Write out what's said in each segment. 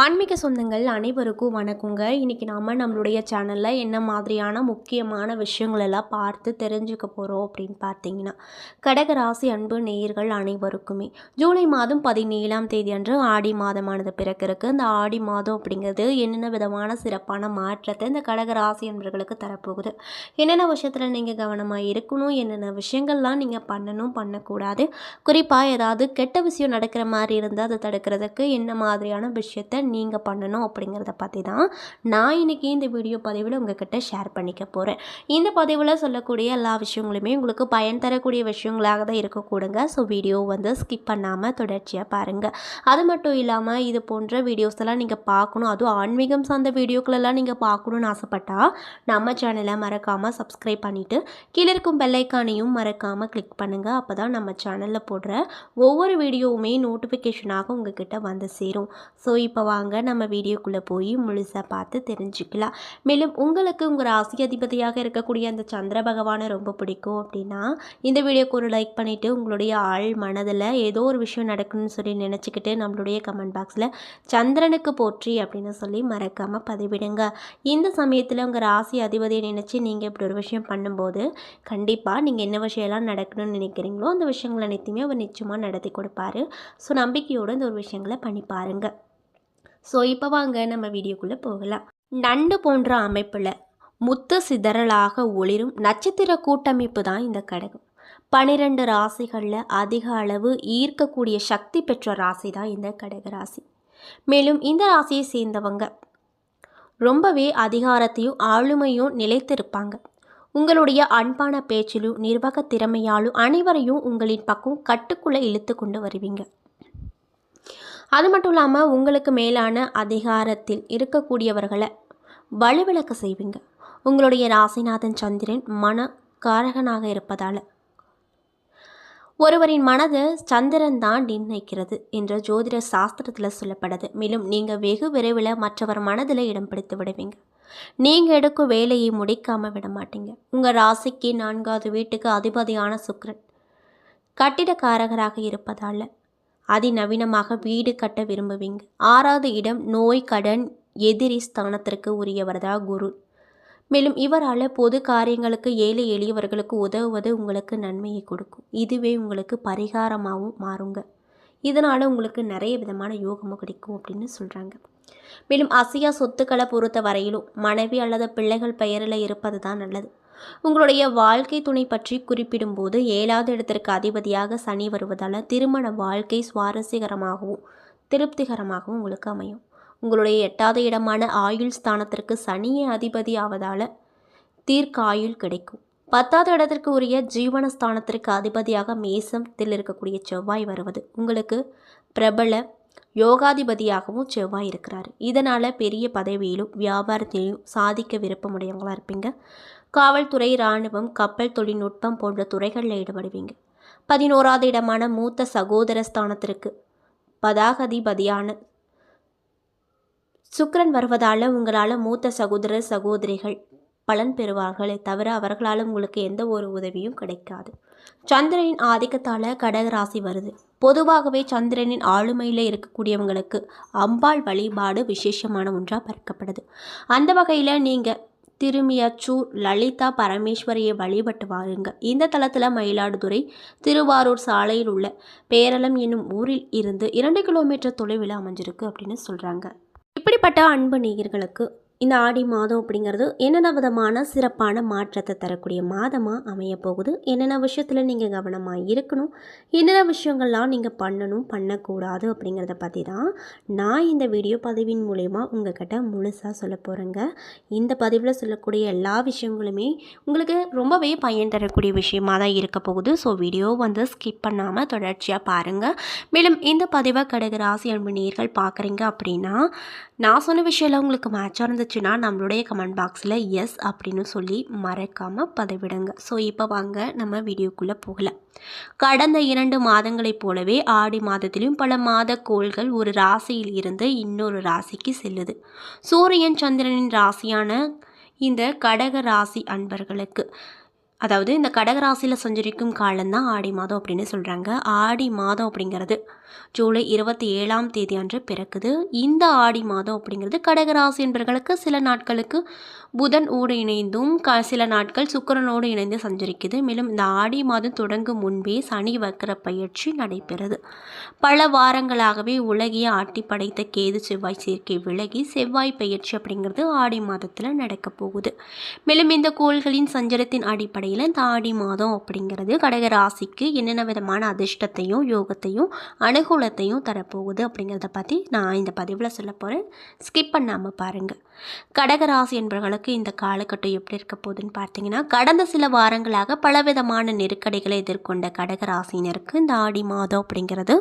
ஆன்மீக சொந்தங்கள் அனைவருக்கும் வணக்கங்க. இன்றைக்கி நாம் நம்மளுடைய சேனலில் என்ன மாதிரியான முக்கியமான விஷயங்கள் எல்லாம் பார்த்து தெரிஞ்சுக்க போகிறோம் அப்படின்னு பார்த்தீங்கன்னா கடகராசி அன்பு நேயர்கள் அனைவருக்குமே. ஜூலை மாதம் பதினேழாம் தேதி அன்று ஆடி மாதமானது பிறக்கிறதுக்கு இந்த ஆடி மாதம் அப்படிங்கிறது என்னென்ன விதமான சிறப்பான மாற்றத்தை இந்த கடகராசி அன்பர்களுக்கு தரப்போகுது. என்னென்ன விஷயத்தில் நீங்கள் கவனமாக இருக்கணும் என்னென்ன விஷயங்கள்லாம் நீங்கள் பண்ணணும் பண்ணக்கூடாது. குறிப்பாக ஏதாவது கெட்ட விஷயம் நடக்கிற மாதிரி இருந்தால் அதை தடுக்கிறதுக்கு என்ன மாதிரியான விஷயத்தை நீங்கள் பண்ணணும் அப்படிங்கிறத பற்றி தான் நான் இன்றைக்கி இந்த வீடியோ பதிவில் உங்ககிட்ட ஷேர் பண்ணிக்க போகிறேன் இந்த பதிவில் சொல்லக்கூடிய எல்லா விஷயங்களுமே உங்களுக்கு பயன் தரக்கூடிய விஷயங்களாக தான் இருக்கக்கூடுங்க ஸோ வீடியோ வந்து ஸ்கிப் பண்ணாமல் தொடர்ச்சியாக பாருங்கள் அது மட்டும் இல்லாமல் இது போன்ற வீடியோஸ் எல்லாம் நீங்கள் பார்க்கணும். அதுவும் ஆன்மீகம் சார்ந்த வீடியோக்களெல்லாம் நீங்கள் பார்க்கணுன்னு ஆசைப்பட்டால் நம்ம சேனலை மறக்காமல் சப்ஸ்கிரைப் பண்ணிவிட்டு கீழே இருக்கும் பெல்லைக்கானையும் மறக்காமல் கிளிக் பண்ணுங்கள் அப்போ தான் நம்ம சேனலில் போடுற ஒவ்வொரு வீடியோவுமே நோட்டிஃபிகேஷனாக உங்ககிட்ட வந்து சேரும். ஸோ இப்போ வாங்க நம்ம வீடியோக்குள்ளே போய் முழுசாக பார்த்து தெரிஞ்சுக்கலாம். மேலும் உங்களுக்கு உங்கள் ராசி அதிபதியாக இருக்கக்கூடிய அந்த சந்திர பகவானை ரொம்ப பிடிக்கும் அப்படின்னா இந்த வீடியோக்கு ஒரு லைக் பண்ணிவிட்டு உங்களுடைய ஆள் மனதில் ஏதோ ஒரு விஷயம் நடக்கணும்னு சொல்லி நினச்சிக்கிட்டு நம்மளுடைய கமெண்ட் பாக்ஸில் சந்திரனுக்கு போற்றி அப்படின்னு சொல்லி மறக்காமல் பதிவிடுங்க. இந்த சமயத்தில் உங்கள் ராசி அதிபதியை நினச்சி நீங்கள் இப்படி ஒரு விஷயம் பண்ணும்போது கண்டிப்பாக நீங்கள் என்ன விஷயம்லாம் நடக்கணும்னு நினைக்கிறீங்களோ அந்த விஷயங்கள் அனைத்தையுமே அவர் நிச்சயமாக நடத்தி கொடுப்பாரு. ஸோ நம்பிக்கையோடு இந்த ஒரு விஷயங்களை பண்ணி பாருங்கள் ஸோ இப்போ வாங்க நம்ம வீடியோக்குள்ளே போகலாம். நண்டு போன்ற அமைப்பில் முத்து சிதறலாக ஒளிரும் நட்சத்திர கூட்டமைப்பு தான் இந்த கடகம். பனிரெண்டு ராசிகளில் அதிக அளவு ஈர்க்கக்கூடிய சக்தி பெற்ற ராசி தான் இந்த கடக ராசி. மேலும் இந்த ராசியை சேர்ந்தவங்க ரொம்பவே அதிகாரத்தையும் ஆளுமையும் நிலைத்திருப்பாங்க. உங்களுடைய அன்பான பேச்சிலும் நிர்வாக திறமையாலும் அனைவரையும் உங்களின் பக்கம் கட்டுக்குள்ளே இழுத்து கொண்டு வருவீங்க. அது மட்டும் இல்லாமல் உங்களுக்கு மேலான அதிகாரத்தில் இருக்கக்கூடியவர்களை வலுவிளக்க செய்வீங்க. உங்களுடைய ராசிநாதன் சந்திரன் மன காரகனாக இருப்பதால். ஒருவரின் மனது சந்திரன் தான் நிர்ணயிக்கிறது என்ற ஜோதிட சாஸ்திரத்தில் சொல்லப்படுது. மேலும் நீங்கள் வெகு விரைவில் மற்றவர் மனதில் இடம் பிடித்து விடுவீங்க. நீங்கள் எடுக்கும் வேலையை முடிக்காமல் விட மாட்டீங்க. உங்கள் ராசிக்கு நான்காவது வீட்டுக்கு அதிபதியான சுக்ரன் கட்டிடக்காரகராக இருப்பதால் அதிநவீனமாக வீடு கட்ட விரும்புவீங்க. ஆறாவது இடம் நோய் கடன் எதிரி ஸ்தானத்திற்கு உரியவர்தா குரு. மேலும் இவரால் பொது காரியங்களுக்கு ஏழை எளியவர்களுக்கு உதவுவது உங்களுக்கு நன்மையை கொடுக்கும். இதுவே உங்களுக்கு பரிகாரமாகவும் மாறுங்க. இதனால் உங்களுக்கு நிறைய விதமான யோகமும் கிடைக்கும் அப்படின்னு சொல்கிறாங்க மேலும் அசையா சொத்துக்களை பொறுத்த வரையிலும் மனைவி அல்லது பிள்ளைகள் பெயரில் இருப்பது தான் நல்லது. உங்களுடைய வாழ்க்கை துணை பற்றி குறிப்பிடும்போது ஏழாவது இடத்திற்கு அதிபதியாக சனி வருவதால் திருமண வாழ்க்கை சுவாரஸ்யகரமாகவும் திருப்திகரமாகவும் உங்களுக்கு அமையும். உங்களுடைய எட்டாவது இடமான ஆயுள் ஸ்தானத்திற்கு சனியே அதிபதி ஆவதால் தீர்க்க ஆயுள் கிடைக்கும். பத்தாவது இடத்திற்கு உரிய ஜீவனஸ்தானத்திற்கு அதிபதியாக மேசத்தில் இருக்கக்கூடிய செவ்வாய் வருவது உங்களுக்கு பிரபல யோகாதிபதியாகவும் செவ்வாய் இருக்கிறார். இதனால் பெரிய பதவியிலும் வியாபாரத்திலையும் சாதிக்க விருப்பமுடையவங்களாக இருப்பீங்க. காவல்துறை இராணுவம் கப்பல் தொழில்நுட்பம் போன்ற துறைகளில் ஈடுபடுவீங்க. பதினோராவது இடமான மூத்த சகோதர ஸ்தானத்திற்கு பதாகதிபதியான சுக்கரன் வருவதால் உங்களால் மூத்த சகோதர சகோதரிகள் பலன் பெறுவார்களே தவிர அவர்களால் உங்களுக்கு எந்த ஒரு உதவியும் கிடைக்காது. சந்திரனின் ஆதிக்கத்தால் கடகராசி வருது. பொதுவாகவே சந்திரனின் ஆளுமையில் இருக்கக்கூடியவங்களுக்கு அம்பாள் வழிபாடு விசேஷமான ஒன்றாக பார்க்கப்படுது. அந்த வகையில் நீங்கள் திருமியச்சூர் லலிதா பரமேஸ்வரியை வழிபட்டு வாருங்க. இந்த தளத்தில் மயிலாடுதுறை திருவாரூர் சாலையில் உள்ள பேரளம் என்னும் ஊரில் இருந்து இரண்டு கிலோமீட்டர் தொலைவில் அமைஞ்சிருக்கு அப்படின்னு சொல்கிறாங்க இப்படிப்பட்ட அன்பு நேயர்களுக்கு இந்த ஆடி மாதம் அப்படிங்கிறது என்னென்ன விதமான சிறப்பான மாற்றத்தை தரக்கூடிய மாதமாக அமைய போகுது என்னென்ன விஷயத்தில் நீங்கள் கவனமாக இருக்கணும்? என்னென்ன விஷயங்கள்லாம் நீங்கள் பண்ணணும் பண்ணக்கூடாது அப்படிங்கிறத பற்றி தான் நான் இந்த வீடியோ பதிவின் மூலயமா உங்ககிட்ட முழுசாக சொல்ல போகிறேங்க இந்த பதிவில் சொல்லக்கூடிய எல்லா விஷயங்களுமே உங்களுக்கு ரொம்பவே பயன் தரக்கூடிய விஷயமாக தான் இருக்க போகுது. ஸோ வீடியோ வந்து ஸ்கிப் பண்ணாமல் தொடர்ச்சியாக பாருங்கள் மேலும் இந்த பதிவை கடக ராசி அன்பு நேர்கள் பார்க்குறீங்க அப்படின்னா நான் சொன்ன விஷயம்லாம் உங்களுக்கு மேட்சாக இருந்துச்சுன்னா நம்மளுடைய கமெண்ட் பாக்ஸில் எஸ் அப்படின்னு சொல்லி மறக்காமல் பதிவிடுங்க. ஸோ இப்போ வாங்க நம்ம வீடியோக்குள்ளே போகலாம். கடந்த இரண்டு மாதங்களைப் போலவே ஆடி மாதத்திலும் பல மாத கோள்கள் ஒரு ராசியில் இருந்து இன்னொரு ராசிக்கு செல்லுது. சூரியன் சந்திரனின் ராசியான இந்த கடக ராசி அன்பர்களுக்கு அதாவது இந்த கடகராசியில் சஞ்சரிக்கும் காலம்தான் ஆடி மாதம் அப்படின்னு சொல்கிறாங்க ஆடி மாதம் அப்படிங்கிறது ஜூலை இருபத்தி ஏழாம் தேதி அன்று பிறக்குது. இந்த ஆடி மாதம் அப்படிங்கிறது கடகராசி என்பவர்களுக்கு சில நாட்களுக்கு புதன் ஓடு இணைந்தும் க சில நாட்கள் சுக்கிரனோடு இணைந்து சஞ்சரிக்குது. மேலும் இந்த ஆடி மாதம் தொடங்கும் முன்பே சனி வக்கர பயிற்சி நடைபெறுது. பல வாரங்களாகவே உலகிய ஆட்டி படைத்த கேது செவ்வாய் சேர்க்கை விலகி செவ்வாய் பயிற்சி அப்படிங்கிறது ஆடி மாதத்தில் நடக்கப் போகுது. மேலும் இந்த கோள்களின் சஞ்சலத்தின் அடிப்படையில் இந்த ஆடி மாதம் அப்படிங்கிறது கடக ராசிக்கு என்னென்ன விதமான அதிர்ஷ்டத்தையும் யோகத்தையும் அனுகூலத்தையும் தரப்போகுது அப்படிங்கிறத பற்றி நான் இந்த பதிவில் சொல்ல போகிறேன் ஸ்கிப் பண்ணாமல் பாருங்கள் கடகராசி என்பவர்களுக்கு இந்த காலகட்டம் எப்படி இருக்க போகுதுன்னு பார்த்தீங்கன்னா கடந்த சில வாரங்களாக பலவிதமான நெருக்கடிகளை எதிர்கொண்ட கடகராசினருக்கு இந்த ஆடி மாதம் அப்படிங்கிறது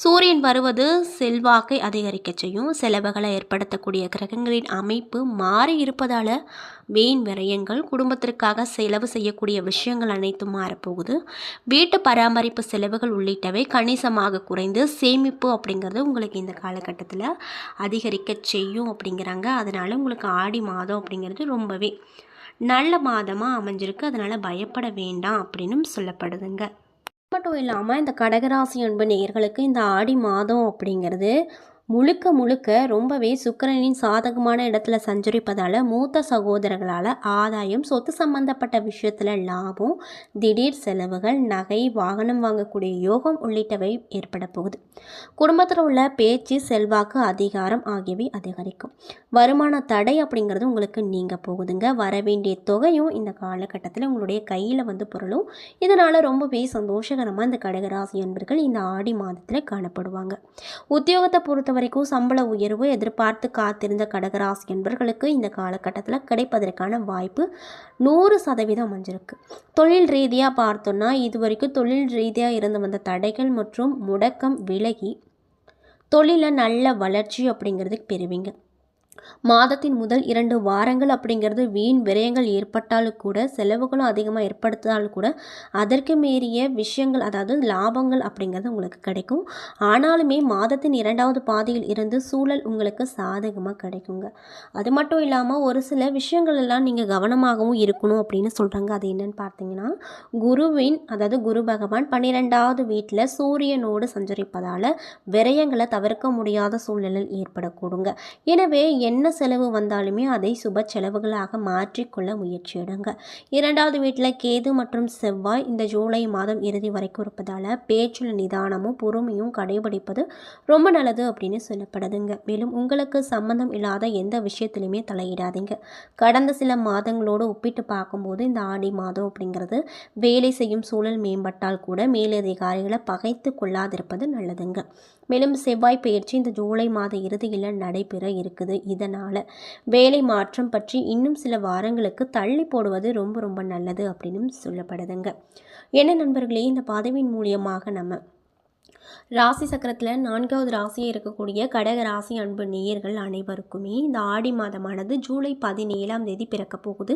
சூரியன் வருவது செல்வாக்கை அதிகரிக்க செய்யும். செலவுகளை ஏற்படுத்தக்கூடிய கிரகங்களின் அமைப்பு மாறி இருப்பதால் வீண் விரயங்கள் குடும்பத்திற்காக செலவு செய்யக்கூடிய விஷயங்கள் அனைத்தும் மாறப்போகுது. வீட்டு பராமரிப்பு செலவுகள் உள்ளிட்டவை கணிசமாக குறைந்து சேமிப்பு அப்படிங்கிறது உங்களுக்கு இந்த காலகட்டத்தில் அதிகரிக்க செய்யும் அப்படிங்கிறாங்க. அதனால் உங்களுக்கு ஆடி மாதம் அப்படிங்கிறது ரொம்பவே நல்ல மாதமாக அமைஞ்சிருக்கு. அதனால் பயப்பட வேண்டாம் அப்படின்னும் சொல்லப்படுதுங்க. மட்டும் இல்லாமல் இந்த கடகராசி அன்பு நேயர்களுக்கு இந்த ஆடி மாதம் அப்படிங்கிறது முழுக்க முழுக்க ரொம்பவே சுக்கரனின் சாதகமான இடத்துல சஞ்சரிப்பதால் மூத்த சகோதரர்களால் ஆதாயம் சொத்து சம்பந்தப்பட்ட விஷயத்தில் லாபம் திடீர் செலவுகள் நகை வாகனம் வாங்கக்கூடிய யோகம் உள்ளிட்டவை ஏற்பட போகுது. குடும்பத்தில் உள்ள பேச்சு செல்வாக்கு அதிகாரம் ஆகியவை அதிகரிக்கும். வருமான தடை அப்படிங்கிறது உங்களுக்கு நீங்கள் போகுதுங்க. வர வேண்டிய தொகையும் இந்த காலகட்டத்தில் உங்களுடைய கையில் வந்து பொருளும். இதனால் ரொம்பவே சந்தோஷகரமாக இந்த கடகராசி என்பர்கள் இந்த ஆடி மாதத்தில் காணப்படுவாங்க. உத்தியோகத்தை பொறுத்த வரைக்கும் சம்பள உயர்வு எதிர்பார்த்து காத்திருந்த கடகராசி அன்பர்களுக்கு இந்த காலகட்டத்தில் கிடைப்பதற்கான வாய்ப்பு நூறு சதவீதம் அமைஞ்சிருக்கு. தொழில் ரீதியாக பார்த்தோன்னா இது வரைக்கும் தொழில் ரீதியாக இருந்து வந்த தடைகள் மற்றும் முடக்கம் விலகி தொழிலில் நல்ல வளர்ச்சி அப்படிங்கிறதுக்கு பெறுவீங்க. மாதத்தின் முதல் இரண்டு வாரங்கள் அப்படிங்கிறது வீண் விரயங்கள் ஏற்பட்டாலும் கூட செலவுகளும் அதிகமாக ஏற்படுத்தினாலும் கூட அதற்கு மீறிய விஷயங்கள் அதாவது லாபங்கள் அப்படிங்கிறது உங்களுக்கு கிடைக்கும். ஆனாலுமே மாதத்தின் இரண்டாவது பாதியில் இருந்து சூழல் உங்களுக்கு சாதகமாக கிடைக்குங்க. அது மட்டும் இல்லாமல் ஒரு சில விஷயங்கள் எல்லாம் நீங்கள் கவனமாகவும் இருக்கணும் அப்படின்னு சொல்கிறாங்க அது என்னன்னு பார்த்தீங்கன்னா குருவின் அதாவது குரு பகவான் பன்னிரெண்டாவது வீட்டில் சூரியனோடு சஞ்சரிப்பதால் விரயங்களை தவிர்க்க முடியாத சூழ்நிலை ஏற்படக்கூடுங்க. எனவே என்ன செலவு வந்தாலுமே அதை சுப செலவுகளாக மாற்றிக்கொள்ள முயற்சியிடுங்க. இரண்டாவது வீட்டில் கேது மற்றும் செவ்வாய் இந்த ஜூலை மாதம் இறுதி வரைக்கும் இருப்பதால் பேச்சில் நிதானமும் பொறுமையும் கடைபிடிப்பது ரொம்ப நல்லது அப்படின்னு சொல்லப்படுதுங்க. மேலும் உங்களுக்கு சம்மந்தம் இல்லாத எந்த விஷயத்திலுமே தலையிடாதீங்க. கடந்த சில மாதங்களோடு ஒப்பிட்டு பார்க்கும்போது இந்த ஆடி மாதம் அப்படிங்கிறது வேலை செய்யும் சூழல் மேம்பட்டால் கூட மேலதிகாரிகளை பகைத்து கொள்ளாதிருப்பது நல்லதுங்க. மேலும் செவ்வாய் பயிற்சி இந்த ஜூலை மாத இறுதியில் நடைபெற இருக்குது. இதனால் வேலை மாற்றம் பற்றி இன்னும் சில வாரங்களுக்கு தள்ளி போடுவது ரொம்ப ரொம்ப நல்லது அப்படின்னு சொல்லப்படுதுங்க. என்ன நண்பர்களே இந்த பதவியின் மூலியமாக நம்ம ராசி சக்கரத்தில் நான்காவது ராசியாக இருக்கக்கூடிய கடக ராசி அன்பு நேயர்கள் அனைவருக்குமே இந்த ஆடி மாதமானது ஜூலை பதினேழாம் தேதி பிறக்க போகுது.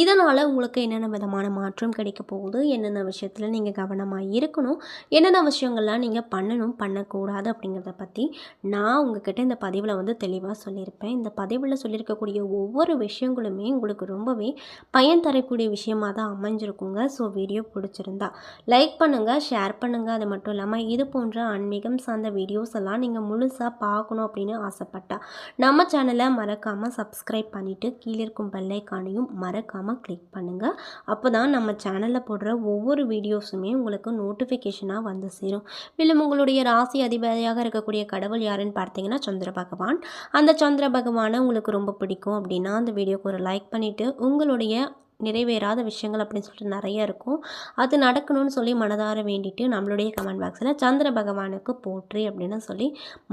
இதனால் உங்களுக்கு என்னென்ன விதமான மாற்றம் கிடைக்க போகுது? என்னென்ன விஷயத்தில் நீங்கள் கவனமாக இருக்கணும்? என்னென்ன விஷயங்கள்லாம் நீங்கள் பண்ணணும் பண்ணக்கூடாது அப்படிங்கிறத பற்றி நான் உங்ககிட்ட இந்த பதிவில் வந்து தெளிவாக சொல்லியிருப்பேன். இந்த பதிவில் சொல்லியிருக்கக்கூடிய ஒவ்வொரு விஷயங்களுமே உங்களுக்கு ரொம்பவே பயன் தரக்கூடிய விஷயமாக தான் அமைஞ்சிருக்குங்க. ஸோ வீடியோ பிடிச்சிருந்தா லைக் பண்ணுங்கள் ஷேர் பண்ணுங்கள் அது மட்டும் இல்லாமல் இது போன்ற ஆன்மீகம் சார்ந்த வீடியோஸ் எல்லாம் நீங்கள் முழுசாக பார்க்கணும் அப்படின்னு ஆசைப்பட்டா நம்ம சேனலை மறக்காமல் சப்ஸ்கிரைப் பண்ணிவிட்டு கீழே இருக்கும் பெல்லைக்கானையும் மறக்காமல் கிளிக் பண்ணுங்கள் அப்போ தான் நம்ம சேனலில் போடுற ஒவ்வொரு வீடியோஸுமே உங்களுக்கு நோட்டிஃபிகேஷனாக வந்து சேரும். மேலும் உங்களுடைய ராசி அதிபதியாக இருக்கக்கூடிய கடவுள் யாருன்னு பார்த்தீங்கன்னா சந்திர பகவான். அந்த சந்திர பகவானை உங்களுக்கு ரொம்ப பிடிக்கும் அப்படின்னா அந்த வீடியோக்கு ஒரு லைக் பண்ணிவிட்டு உங்களுடைய நிறைவேறாத விஷயங்கள் அப்படின்னு சொல்லிட்டு நிறைய இருக்கும். அது நடக்கணும்னு சொல்லி மனதார வேண்டிட்டு நம்மளுடைய கமெண்ட் பாக்ஸில் சந்திர பகவானுக்கு போற்றி அப்படின்னு சொல்லி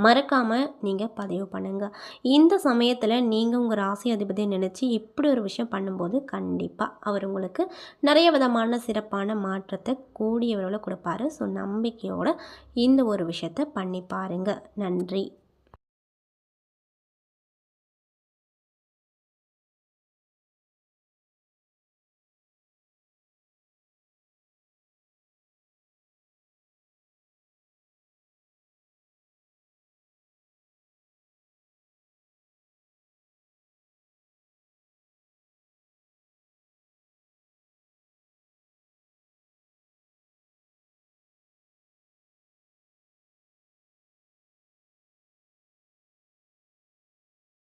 மறக்காமல் நீங்கள் பதிவு பண்ணுங்கள் இந்த சமயத்தில் நீங்கள் உங்கள் ராசி அதிபதியை நினச்சி இப்படி ஒரு விஷயம் பண்ணும்போது கண்டிப்பாக அவர் உங்களுக்கு நிறைய விதமான சிறப்பான மாற்றத்தை கூடியவர்களை கொடுப்பாரு. ஸோ நம்பிக்கையோடு இந்த ஒரு விஷயத்தை பண்ணி பாருங்கள் நன்றி.